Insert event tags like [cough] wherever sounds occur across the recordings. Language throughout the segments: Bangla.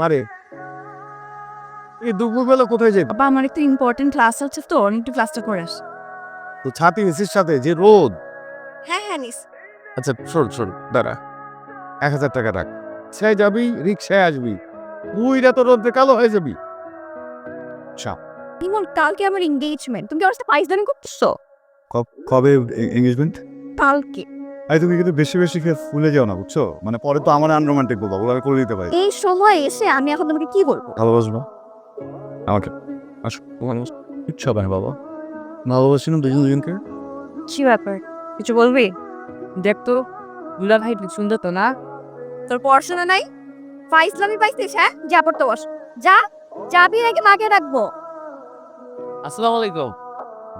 মারে। এই দুপুরবেলা কোথায় বাবা আমার একটু ইম্পর্টেন্ট ক্লাস আছে তো একটু ক্লাসটা করে আস। তো ছাতি নিছিস সাথে যে রোদ। হ্যাঁ হ্যাঁ নিস। আচ্ছা শোন শোন দাঁড়া। এক হাজার টাকা রাখ। সে যাবি রিক্সায় আসবি। তুইরা তো রোদ্রে কালো হয়ে যাবি। ইমন কালকে আমার এঙ্গেজমেন্ট তুমি কি আমার সাথে পাইজদানি করতেছো? কবে এঙ্গেজমেন্ট কালকে। আরে তুমি কিন্তু বেশি বেশি খেয়ে ফুলে যাও না বুঝছ? মানে পরে তো আমার আনরোমান্টিক বলব ওগুলো আমি করে দিতে পারি। এই সময় এসে আমি এখন তোমাকে কি বলব? ভালোবাসবো? আমাকে। আসো। ইচ্ছা হবে বাবা। ভালোবাসি না দুজন দুজনকে? কি ব্যাপার? কিছু বলবি? দেখ তো দুলা ভাই সুন্দর তো না? তোর পড়াশোনা নাই? ফাইসলামি পাইছিস হ্যাঁ? যা পড়তে বস। যা যাবি নাকি মাকে রাখব আসসালামু আলাইকুম।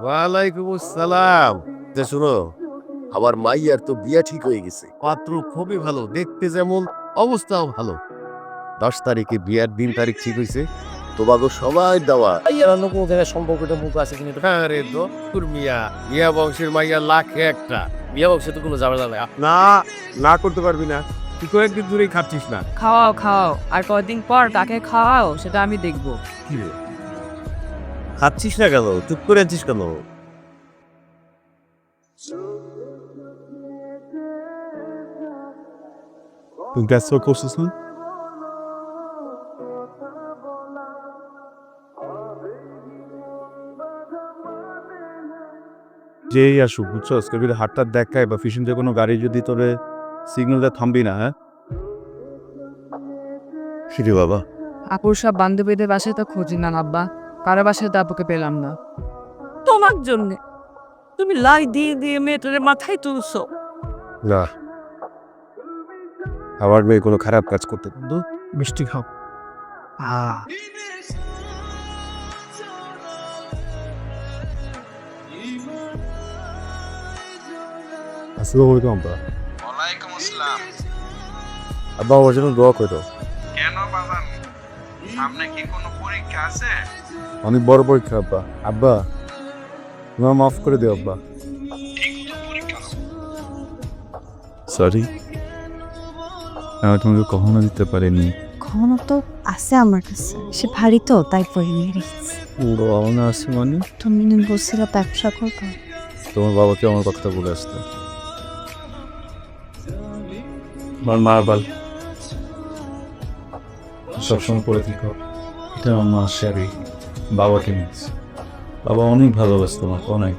ওয়ালাইকুম আসসালাম। শুনো আমার মাইয়ার তো বিয়া ঠিক হয়ে গেছে। পাত্র খুবই ভালো দেখতে যেমন অবস্থাও ভালো। দশ তারিখে বিয়ার দিন তারিখ ঠিক হয়েছে তোমাকে সবাই দেওয়া। মাইয়ার অন্য কোনো জায়গায় সম্পর্কটা মুখ আছে কিনা হ্যাঁ রে তো তোর মিয়া মিয়া বংশের মাইয়া লাখে একটা। বিয়া বংশে তো কোনো ঝামেলা নাই। না না করতে পারবি না। তুই কয়েকদিন দূরেই খাচ্ছিস না। খাওয়াও খাওয়াও আর কয়েকদিন পর কাকে খাওয়াও সেটা আমি দেখব। কি রে? খাচ্ছিস না কেন? চুপ করে আছিস কেন? করছিস না যেই আসুক বুঝছ? আজকে যদি হাটটা দেখায় বা ফিশিং যে কোনো গাড়ি যদি তোরে সিগন্যালটা থামবি না হ্যাঁ? সিরি বাবা। আপুর সব বান্ধবীদের বাসায় তো খুঁজি না আব্বা। কারও বাসায় তো আপুকে পেলাম না। তোমার জন্য। তুমি লাই দিয়ে দিয়ে মেয়েটার মাথায় তুলছো। না। আমার মেয়ে কোনো খারাপ কাজ করতে তো মিষ্টি খাও। আসসালামু আলাইকুম আব্বা। ওয়ালাইকুম আসসালাম। আব্বা আমার জন্য দোয়া করো কেন বাজান? সামনে কি কোনো পরীক্ষা আছে? অনেক বড় পরীক্ষা আব্বা। মাফ করে দিও আব্বা। সরি আমি তোমাকে কখনো দিতে পারিনি। কখনো তো আছে আমার কাছে। সে ভারী তো তাই পরে নিয়ে রেখেছি। ভাবনা আছে মানে? তুমি বলছিলা ব্যবসা করব। তোমার বাবাকে আমার কথাটা বলে আসতে। আমার মা বাল। সবসময় পড়ে থেকো। এটা আমার মা বাবাকে মিস বাবা অনেক ভালোবাসতো তোমাকে অনেক।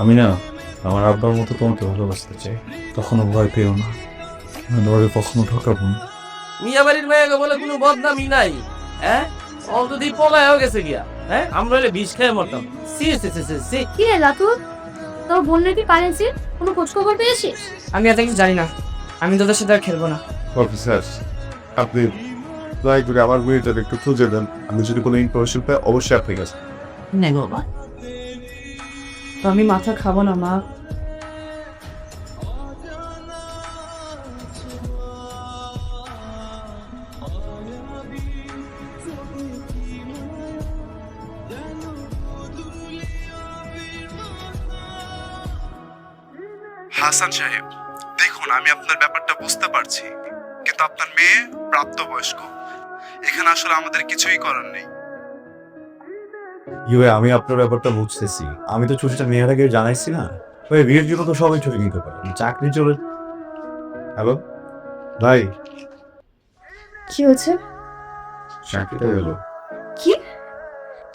আমি না আমার আব্বার মতো তোমাকে ভালোবাসতে চাই। কখনো ভয় পেও না। আমি তোমাকে কখনো ঠকাবো না মিয়া বাড়ির মেয়েকে বলে কোনো বদনামই নাই হ্যাঁ? পলায় হয়ে গেছে গিয়া হ্যাঁ? আমরা হলে বিষ খেয়ে মরতাম। সি সি সি সি সি। কি রে লাতু? তোর বোনের কি কারেন্সি কোনো খোঁজ খবর পেয়েছিস? আমি এত কিছু জানি না। আমি তোদের সাথে আর খেলব না। অফিসার আপনি দয়া করে আমার মেয়েটার একটু খুঁজে দেন। আমি যদি কোনো ইনফরমেশন পাই অবশ্যই আপনার কাছে। নে বাবা তো আমি মাথা খাব না মা। হাসান সাহেব দেখুন আমি আপনার ব্যাপারটা বুঝতে পারছি কিন্তু আপনার মেয়ে প্রাপ্তবয়স্ক। এখানে আসলে আমাদের কিছুই করার নেই। ইয়ে আমি আপনার ব্যাপারটা বুঝতেছি। আমি তো ছুটিটা মেয়ের আগে জানাইছি না। ওই বিয়ের জন্য তো সবাই ছুটি নিতে পারে। চাকরি চলে হ্যালো ভাই। কি হয়েছে? চাকরিটা গেলো কি?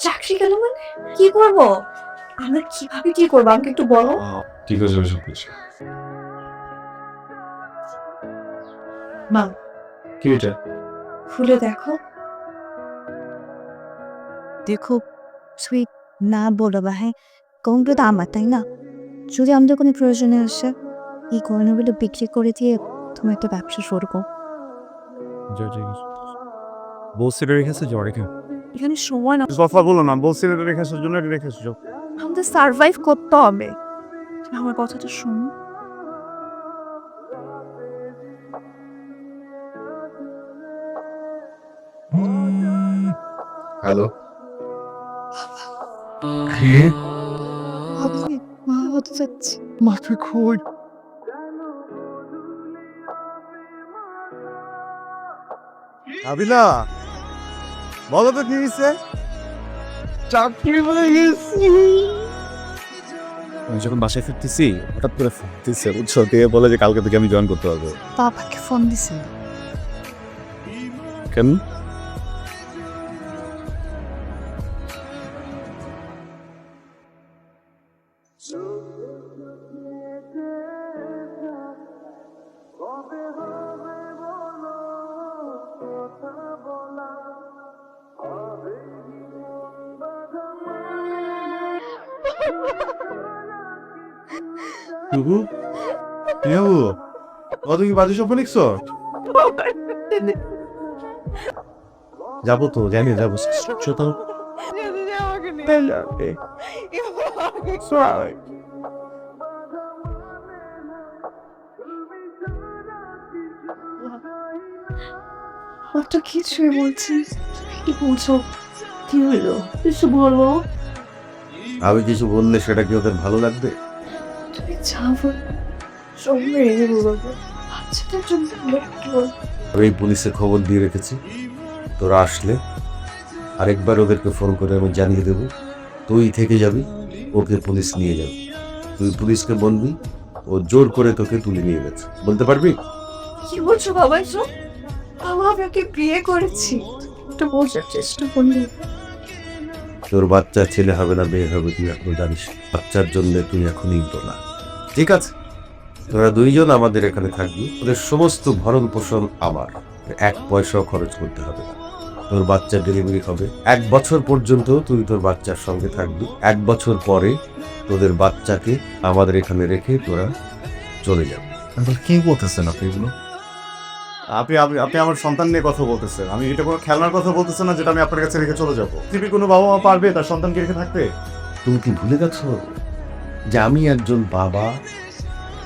চাকরি গেল মানে? কি করব? আমরা কীভাবে কি করব? আমাকে একটু বলো। ঠিক আছে কিছু মা। কি এটা? খুলে দেখো। দেখো সুইট না বলো বা হ্যাঁ কোনগুলো তো আমার তাই না? যদি আমাদের কোনো প্রয়োজনে আসে এই গয়নাগুলো বিক্রি করে দিয়ে তুমি একটা ব্যবসা শুরু করো। বলছি রেখেছে জ্বর এখানে সময় না। কথা বলো না বলছি রেখেছে জন্য রেখেছে আমাদের সার্ভাইভ করতে হবে আমার কথাটা শোনো হ্যালো ভাবছি মা হতে যাচ্ছে মাথা খোল আবিলা বলো তো কি হয়েছে চাকরি হয়ে গেছি আমি যখন বাসায় ফিরতেছি হঠাৎ করে ফোন দিচ্ছে উৎসব দিয়ে বলে যে কালকে থেকে আমি জয়েন করতে পারব। বাবাকে ফোন দিছে। কেন? বুবু বাবু ও তুমি বাজে স্বপ্ন লিখছো যাব তো জানি যাব। তো তো কিছুই বলছি কি বলছো? কি হলো? কিছু বলো। আমি কিছু বললে সেটা কি ওদের ভালো লাগবে? তুমি যা সব বলব বাচ্চাটার জন্য আমি পুলিশে খবর দিয়ে রেখেছি। তোরা আসলে আরেকবার ওদেরকে ফোন করে আমি জানিয়ে দেবো। তুই থেকে যাবি ওকে পুলিশ নিয়ে যাবে। তুই পুলিশকে বলবি ও জোর করে তোকে তুলে নিয়ে গেছে। বলতে পারবি? কি বলছো বাবা এসব? বাবা আমি ওকে বিয়ে করেছি। একটু বোঝার চেষ্টা করলি। তোর বাচ্চা ছেলে হবে না মেয়ে হবে তুই এখন জানিস বাচ্চার জন্য তুই এখনই তো না ঠিক আছে। তোরা দুইজন আমাদের এখানে থাকবি। ওদের সমস্ত ভরণ পোষণ আমার। এক পয়সাও খরচ করতে হবে না। তোর বাচ্চা ডেলিভারি হবে। এক বছর পর্যন্ত তুই তোর বাচ্চার সঙ্গে থাকবি। এক বছর পরে তোদের বাচ্চাকে আমাদের এখানে রেখে তোরা চলে যাবে। কি বলতেছেন আপনি এগুলো? আপনি আপনি আপনি আমার সন্তান নিয়ে কথা বলতেছেন। আমি এটা কোনো খেলনার কথা বলতেছেন না যেটা আমি আপনার কাছে রেখে চলে যাব। পৃথিবীর কোনো বাবা মা পারবে তার সন্তানকে রেখে থাকতে? তুমি কি ভুলে গেছো? যে আমি একজন বাবা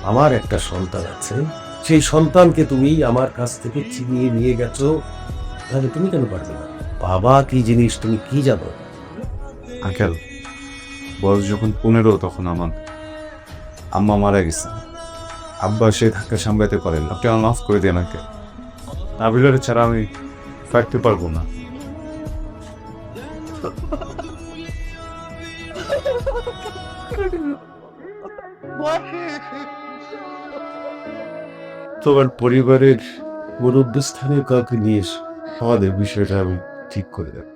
আমার একটা সন্তান আছে। সেই সন্তানকে তুমি আমার কাছ থেকে চিনিয়ে নিয়ে গেছো তাহলে তুমি কেন পারবে না? বাবা কি জিনিস তুমি কি জানো? আঙ্কেল বয়স যখন পনেরো তখন আমার আম্মা মারা গেছে। আব্বা সে ধাক্কা সামলাতে পারেন আপনি আমার মাফ করে দেন আঙ্কেল। আবিলারে ছাড়া আমি থাকতে পারব না। [laughs] তোমার পরিবারের মুরব্বী স্থানে কাউকে নিয়ে আমাদের বিষয়টা আমি ঠিক করে দেব।